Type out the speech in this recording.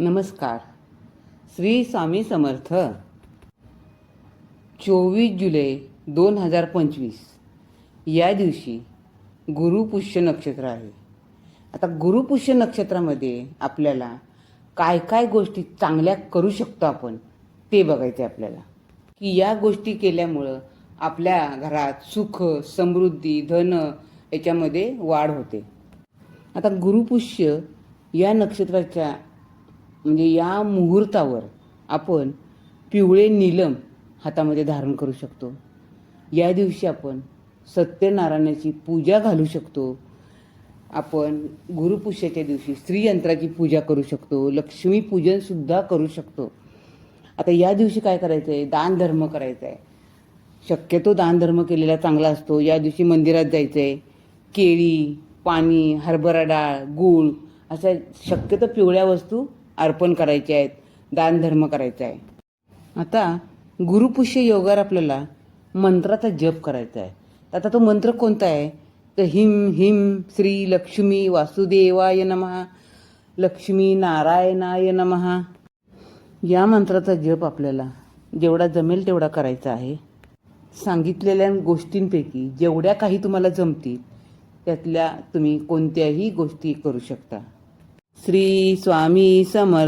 नमस्कार. श्री स्वामी समर्थ. चोवीस जुलै दोन हजार पंचवीस. या दिवशी गुरुपुष्य नक्षत्र आहे. आता गुरुपुष्य नक्षत्रामध्ये आपल्याला काय काय गोष्टी चांगल्या करू शकतो आपण ते बघायचे आपल्याला. की या गोष्टी केल्यामुळं आपल्या घरात सुख समृद्धी धन याच्यामध्ये वाढ होते. आता गुरुपुष्य या नक्षत्राच्या म्हणजे या मुहूर्तावर आपण पिवळे नीलम हातामध्ये धारण करू शकतो. या दिवशी आपण सत्यनारायणाची पूजा घालू शकतो. आपण गुरुपुष्याच्या दिवशी स्त्रीयंत्राची पूजा करू शकतो. लक्ष्मीपूजनसुद्धा करू शकतो. आता या दिवशी काय करायचं आहे दान धर्म करायचा आहे शक्यतो दानधर्म केलेला चांगला असतो. या दिवशी मंदिरात जायचं आहे केळी पाणी हरभरा डाळ गूळ अशा शक्यतो पिवळ्या वस्तू अर्पण करायचे आहेत दानधर्म करायचा आहे. आता गुरुपुष्य योगावर आपल्याला मंत्राचा जप करायचा आहे. आता तो मंत्र कोणता आहे? तर हिम हिम श्री लक्ष्मी वासुदेवाय नमः लक्ष्मी नारायणाय नमः. या मंत्राचा जप आपल्याला जेवढा जमेल तेवढा करायचा आहे. सांगितलेल्या गोष्टींपैकी जेवढ्या काही तुम्हाला जमतील त्यातल्या तुम्ही कोणत्याही गोष्टी करू शकता. श्री स्वामी समर्थ